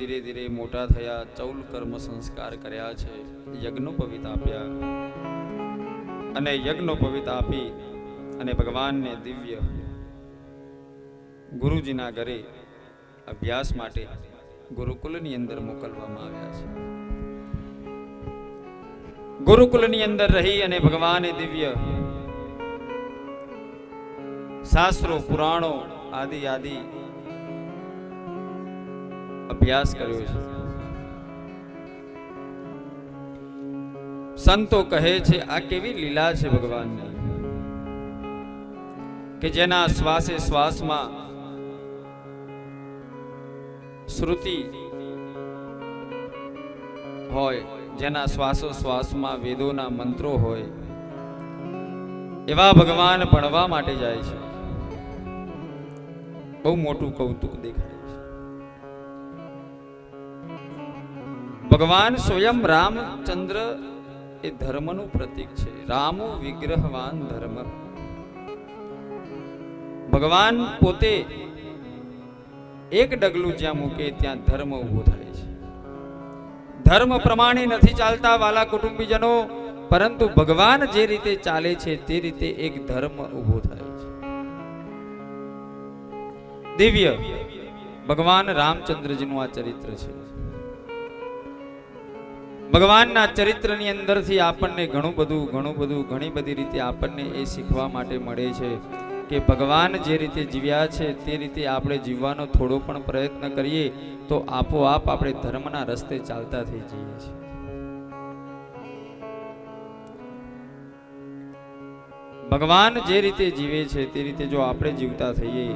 ધીરે ધીરે મોટા થયા, ચૌલ કર્મ સંસ્કાર કર્યા છે યજ્ઞોપવિત આપ્યા. અને યજ્ઞોપવિત આપી અને ભગવાનને દિવ્ય ગુરુજીના ઘરે અભ્યાસ માટે ગુરુકુલની અંદર મોકલવામાં આવ્યા છે. ગુરુકુલની અંદર રહી અને ભગવાને દિવ્ય શાસ્ત્રો, પુરાણો, આદિ આદિ અભ્યાસ કર્યો છે. સંતો કહે છે, આ કેવી લીલા છે ભગવાનની? કે જેના શ્વાસે શ્વાસમાં શ્રુતિ હોય, જેના શ્વાસો શ્વાસમાં વેદોના મંત્રો હોય, એવા ભગવાન ભણવા માટે જાય છે. બહુ મોટું કૌતુક દેખાય. ભગવાન સ્વયં રામચંદ્ર એ ધર્મનું પ્રતીક છે. રામો વિગ્રહવાન ધર્મ. ભગવાન પોતે એક ડગલું જ્યાં મૂકે ત્યાં ધર્મ ઊભો થાય છે. ધર્મ પ્રમાણે નથી ચાલતા વાલા કુટુંબીજનો, પરંતુ ભગવાન જે રીતે ચાલે છે તે રીતે એક ધર્મ ઊભો થાય છે. દિવ્ય ભગવાન રામચંદ્રજીનું આ ચરિત્ર છે. ભગવાનના ચરિત્રની અંદરથી આપણને ઘણું બધું ઘણું બધું, ઘણી બધી રીતે આપણને એ શીખવા માટે મળે છે કે ભગવાન જે રીતે જીવ્યા છે તે રીતે આપણે જીવવાનો થોડો પણ પ્રયત્ન કરીએ તો આપોઆપ આપણે ધર્મના રસ્તે ચાલતા થઈ જઈએ છીએ. ભગવાન જે રીતે જીવે છે તે રીતે જો આપણે જીવતા થઈએ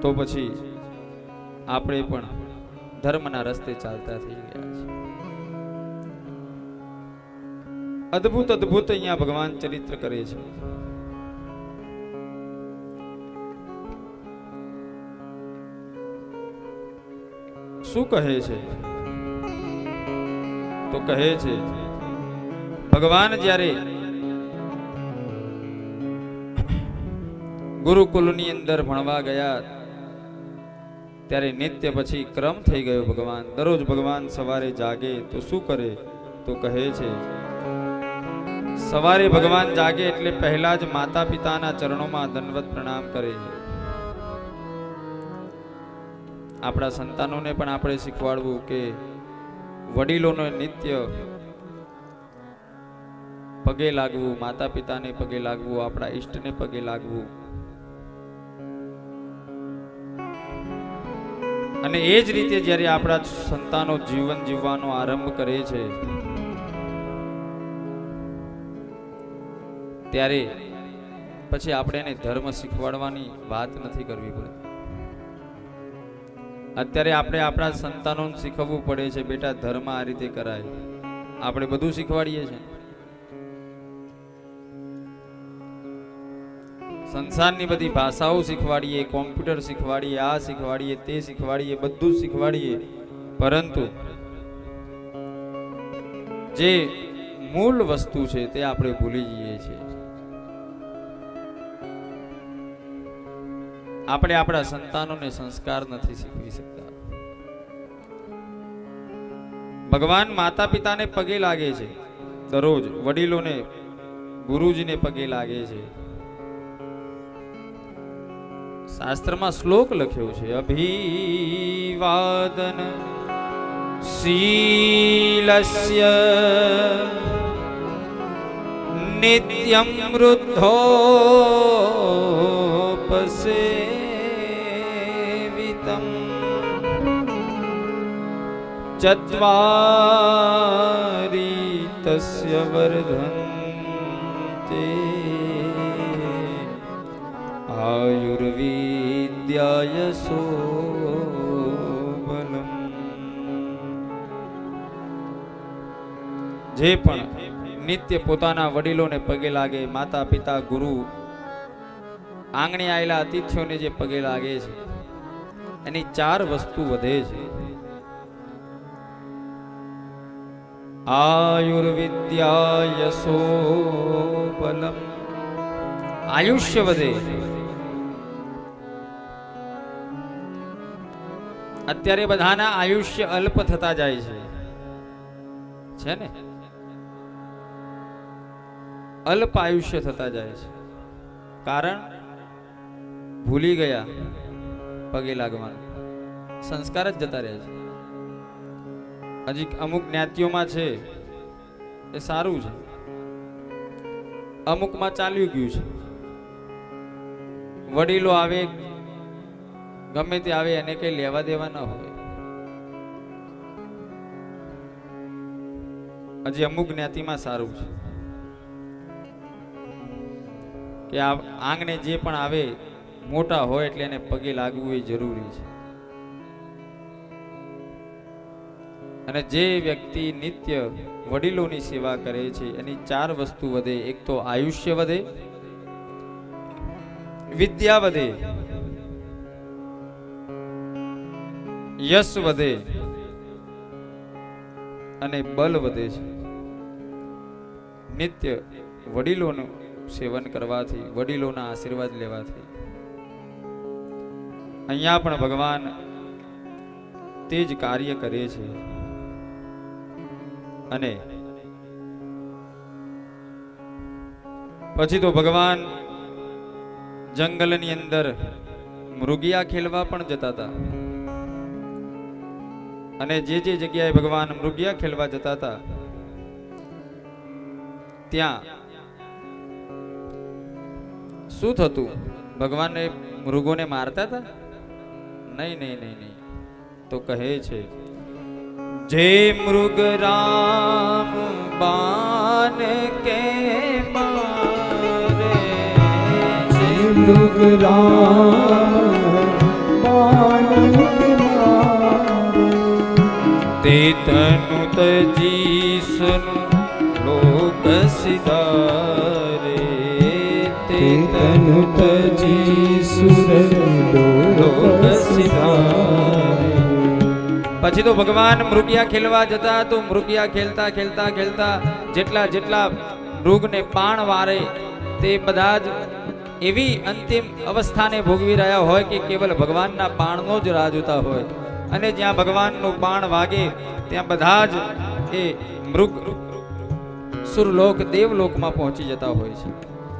તો પછી આપણે પણ ધર્મના રસ્તે ચાલતા થઈ ગયા છે. અદ્ભુત અદ્ભુત અહીંયા ભગવાન ચરિત્ર કરે છે. શું કહે છે? તો કહે છે, ભગવાન જ્યારે ગુરુકુલની અંદર ભણવા ગયા ત્યારે નિત્ય પછી ક્રમ થઈ ગયો ભગવાન. દરરોજ ભગવાન સવારે જાગે તો શું કરે? તો કહે છે, સવારે ભગવાન જાગે એટલે પહેલા જ માતા પિતાના ચરણોમાં દંડવત પ્રણામ કરે આપણા સંતાનોને પણ આપણે શીખવાડવું કે વડીલોને નિત્ય પગે લાગવું માતા પિતાને પગે લાગવું, આપણા ઈષ્ટને પગે લાગવું અને એ જ રીતે જ્યારે આપણા સંતાનો જીવન જીવવાનો આરંભ કરે છે, ત્યારે પછી આપણે એને ધર્મ શીખવાડવાની વાત નથી કરવી પડતી. અત્યારે આપણે આપણા સંતાનોને શીખવવું પડે છે, બેટા, ધર્મ આ રીતે કરાય. આપણે બધું શીખવાડીએ છીએ. સંસારની બધી ભાષાઓ શીખવાડીએ, કોમ્પ્યુટર શીખવાડીએ, આ શીખવાડીએ, તે શીખવાડીએ, બધું શીખવાડીએ. પરંતુ જે મૂળ વસ્તુ છે તે આપણે ભૂલી જઈએ છીએ. આપણે આપણા સંતાનોને સંસ્કાર નથી શીખવી શકતા. ભગવાન માતા પિતાને પગે લાગે છે. દરરોજ વડીલોને, ગુરુજીને પગે લાગે છે. શાસ્ત્રમાં શ્લોક લખ્યો છે અભિવાદન શીલસ્ય નિત્યમ વૃદ્ધોપસેવિતમ ચત્વારી તસ્ય વર્ધન્તે આયુર્વિદ્યાય સોબલમ જે પણ નિત્ય પોતાના વડીલોને પગે લાગે માતા પિતા ગુરુ આંગણે આવેલા અતિથિઓને જે પગે લાગે છે એની ચાર વસ્તુ વધે છે આયુર્વિદ્યા યશોબલમ આયુષ્ય વધે અત્યારે બધાના આયુષ્ય અલ્પ થતા જાય છે. છે ને? અલ્પ આયુષ્ય થતા જાય છે. કારણ? ભૂલી ગયા પગે લાગવાનું. સંસ્કાર જ જતા રહે છે. હજી અમુક જ્ઞાતિઓમાં છે, એ સારું છે. અમુકમાં ચાલ્યું ગયું છે. વડીલો આવે ગમે તે આવે એને કઈ લેવા દેવા ન હોય. હજી અમુક જ્ઞાતિમાં સારું છે. કે આ આંગણે જે પણ આવે, મોટા હોય એટલે એને પગે લાગવું એ જરૂરી છે. અને જે વ્યક્તિ નિત્ય વડીલોની સેવા કરે છે, એની ચાર વસ્તુ વધે. એક તો આયુષ્ય વધે, વિદ્યા વધે યશ વધે અને બલ વધે છે. નિત્ય વડીલોનું સેવન કરવાથી, વડીલોના આશીર્વાદ લેવાથી. અહીંયા પણ ભગવાન તે જ કાર્ય કરે છે. અને પછી તો ભગવાન જંગલની અંદર મૃગિયા ખેલવા પણ જતા હતા. અને જે જે જગ્યાએ ભગવાન મૃગિયા ખેલવા જતા હતા, ત્યાં શું થતું? ભગવાન મૃગોને મારતા હતા? નહીં નહીં નહીં નહીં. તો કહે છે, જે મૃગ રામ બાન કે મારે, જે મૃગ રામ તનુ તજી સુર લોક પછી તો ભગવાન મૃગિયા ખેલવા જતા તો મૃગિયા ખેલતા ખેલતા ખેલતા જેટલા જેટલા મૃગને પાણ વારે તે બધા જ એવી અંતિમ અવસ્થાને ભોગવી રહ્યા હોય કે કેવલ ભગવાનના પાણનો જ રાહ જોતા હોય. અને જ્યાં ભગવાનનું પાણ વાગે ત્યાં બધા જ એ મૃગ સુરલોક દેવલોકમાં પહોંચી જતા હોય છે.